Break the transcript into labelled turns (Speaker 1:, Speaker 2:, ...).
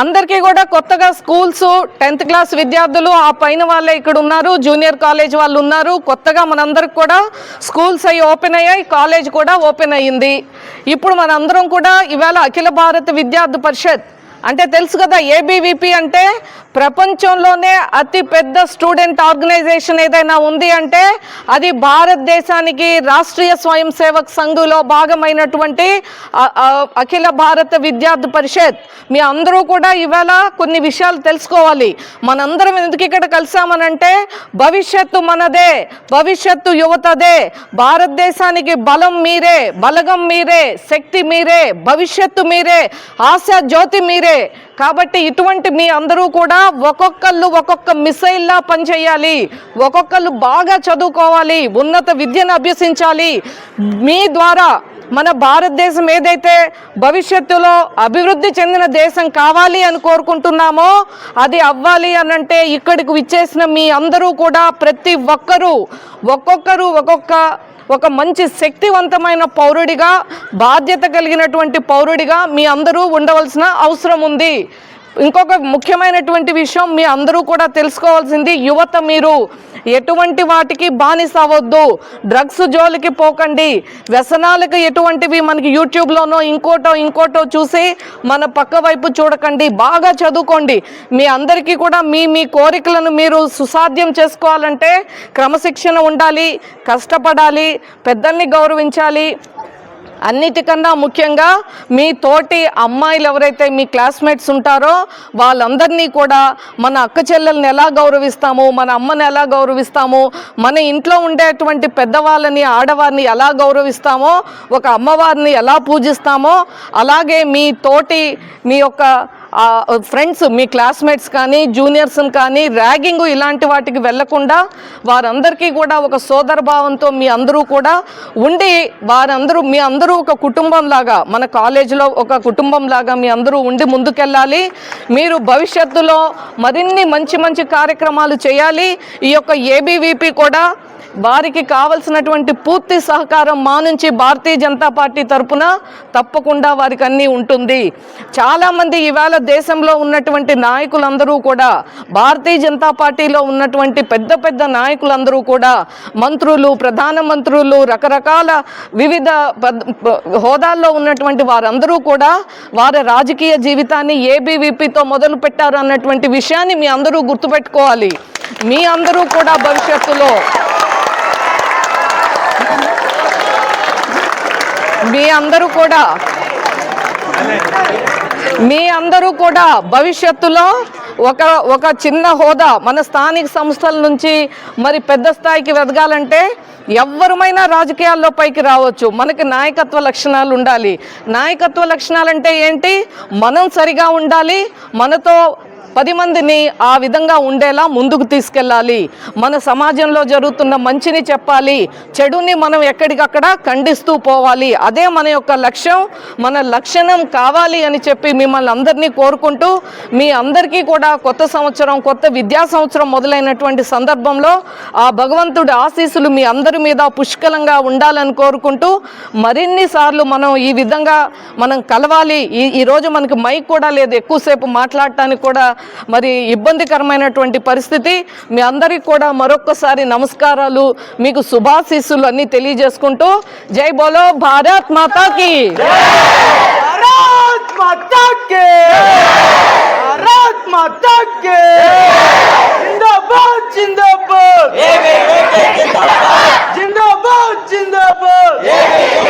Speaker 1: అందరికీ కూడా కొత్తగా స్కూల్స్ టెన్త్ క్లాస్ విద్యార్థులు ఆ పైన వాళ్ళే ఇక్కడ ఉన్నారు జూనియర్ కాలేజ్ వాళ్ళు ఉన్నారు. కొత్తగా మనందరికి కూడా స్కూల్స్ అవి ఓపెన్ అయ్యాయి కాలేజ్ కూడా ఓపెన్ అయ్యింది. ఇప్పుడు మనందరం కూడా ఇవాళ అఖిల భారత విద్యార్థి పరిషత్ అంటే తెలుసు కదా ఏబీవీపీ అంటే ప్రపంచంలోనే అతి పెద్ద స్టూడెంట్ ఆర్గనైజేషన్ ఏదైనా ఉంది అంటే అది భారతదేశానికి రాష్ట్రీయ స్వయం సేవక్ సంఘులో భాగమైనటువంటి అఖిల భారత విద్యార్థి పరిషత్. మీ అందరూ కూడా ఇవాళ కొన్ని విషయాలు తెలుసుకోవాలి. మనందరం ఎందుకు ఇక్కడ కలిసామనంటే భవిష్యత్తు మనదే భవిష్యత్తు యువతదే భారతదేశానికి బలం మీరే బలగం మీరే శక్తి మీరే భవిష్యత్తు మీరే ఆశా జ్యోతి మీరే కాబట్టి ఇటువంటి మీ అందరూ కూడా ఒక్కొక్కళ్ళు ఒక్కొక్క మిసైల్లా పనిచేయాలి. ఒక్కొక్కళ్ళు బాగా చదువుకోవాలి ఉన్నత విద్యను అభ్యసించాలి. మీ ద్వారా మన భారతదేశం ఏదైతే భవిష్యత్తులో అభివృద్ధి చెందిన దేశం కావాలి అని కోరుకుంటున్నామో అది అవ్వాలి అని అంటే ఇక్కడికి విచ్చేసిన మీ అందరూ కూడా ప్రతి ఒక్కరూ ఒక్కొక్కరు ఒక్కొక్క ఒక మంచి శక్తివంతమైన పౌరుడిగా బాధ్యత కలిగినటువంటి పౌరుడిగా మీ అందరూ ఉండవలసిన అవసరం ఉంది. ఇంకొక ముఖ్యమైనటువంటి విషయం మీ అందరూ కూడా తెలుసుకోవాల్సింది యువత మీరు ఎటువంటి వాటికి బానిస అవ్వద్దు డ్రగ్స్ జోలికి పోకండి. వ్యసనాలకు ఎటువంటివి మనకి యూట్యూబ్లోనో ఇంకోటో ఇంకోటో చూసి మన పక్క వైపు చూడకండి బాగా చదువుకోండి. మీ అందరికీ కూడా మీ మీ కోరికలను మీరు సుసాధ్యం చేసుకోవాలంటే క్రమశిక్షణ ఉండాలి కష్టపడాలి పెద్దల్ని గౌరవించాలి. అన్నిటికన్నా ముఖ్యంగా మీ తోటి అమ్మాయిలు ఎవరైతే మీ క్లాస్మేట్స్ ఉంటారో వాళ్ళందరినీ కూడా మన అక్క చెల్లెల్ని ఎలా గౌరవిస్తాము మన అమ్మని ఎలా గౌరవిస్తాము మన ఇంట్లో ఉండేటువంటి పెద్దవాళ్ళని ఆడవారిని ఎలా గౌరవిస్తామో ఒక అమ్మవారిని ఎలా పూజిస్తామో అలాగే మీ తోటి మీ యొక్క ఫ్రెండ్స్ మీ క్లాస్మేట్స్ కానీ జూనియర్స్ని కానీ ర్యాగింగ్ ఇలాంటి వాటికి వెళ్ళకుండా వారందరికీ కూడా ఒక సోదర భావంతో మీ అందరూ కూడా ఉండి వారందరూ మీ అందరూ ఒక కుటుంబం లాగా మన కాలేజీలో ఒక కుటుంబం లాగా మీ అందరూ ఉండి ముందుకెళ్ళాలి. మీరు భవిష్యత్తులో మరిన్ని మంచి మంచి కార్యక్రమాలు చేయాలి. ఈ యొక్క ఏబీవీపీ కూడా వారికి కావలసినటువంటి పూర్తి సహకారం మా నుంచి భారతీయ జనతా పార్టీ తరపున తప్పకుండా వారికి అన్నీ ఉంటుంది. చాలామంది ఇవాళ దేశంలో ఉన్నటువంటి నాయకులందరూ కూడా భారతీయ జనతా పార్టీలో ఉన్నటువంటి పెద్ద పెద్ద నాయకులందరూ కూడా మంత్రులు ప్రధాన మంత్రులు రకరకాల వివిధ పద్- హోదాల్లో ఉన్నటువంటి వారందరూ కూడా వారి రాజకీయ జీవితాన్ని ఏబీవీపీతో మొదలు పెట్టారు అన్నటువంటి విషయాన్ని మీ అందరూ గుర్తుపెట్టుకోవాలి. మీ అందరూ కూడా భవిష్యత్తులో మీ అందరూ కూడా మీ అందరూ కూడా భవిష్యత్తులో ఒక ఒక చిన్న హోదా మన స్థానిక సంస్థల నుంచి మరి పెద్ద స్థాయికి ఎదగాలంటే ఎవరమైనా రాజకీయాల్లో పైకి రావచ్చు. మనకి నాయకత్వ లక్షణాలు ఉండాలి. నాయకత్వ లక్షణాలు అంటే ఏంటి? మనం సరిగా ఉండాలి. మనతో పది మందిని ఆ విధంగా ఉండేలా ముందుకు తీసుకెళ్ళాలి. మన సమాజంలో జరుగుతున్న మంచిని చెప్పాలి. చెడుని మనం ఎక్కడికక్కడ ఖండిస్తూ పోవాలి. అదే మన యొక్క లక్ష్యం. మన లక్షణం కావాలి అని చెప్పి మిమ్మల్ని అందరినీ కోరుకుంటూ మీ అందరికీ కూడా కొత్త సంవత్సరం కొత్త విద్యా సంవత్సరం మొదలైనటువంటి సందర్భంలో ఆ భగవంతుడి ఆశీస్సులు మీ అందరి మీద పుష్కలంగా ఉండాలని కోరుకుంటూ మరిన్ని సార్లు మనం ఈ విధంగా మనం కలవాలి. ఈ ఈరోజు మనకి మైక్ కూడా లేదు. ఎక్కువసేపు మాట్లాడటానికి కూడా మరి ఇబ్బందికరమైనటువంటి పరిస్థితి. మీ అందరికీ కూడా మరొక్కసారి నమస్కారాలు మీకు శుభాశీస్సులు అన్నీ తెలియజేసుకుంటూ జై బోలో భారత్ మాతాకి
Speaker 2: భారత్ మాతాకి జిందాబాద్ జిందాబాద్! జిందాబాద్! జిందాబాద్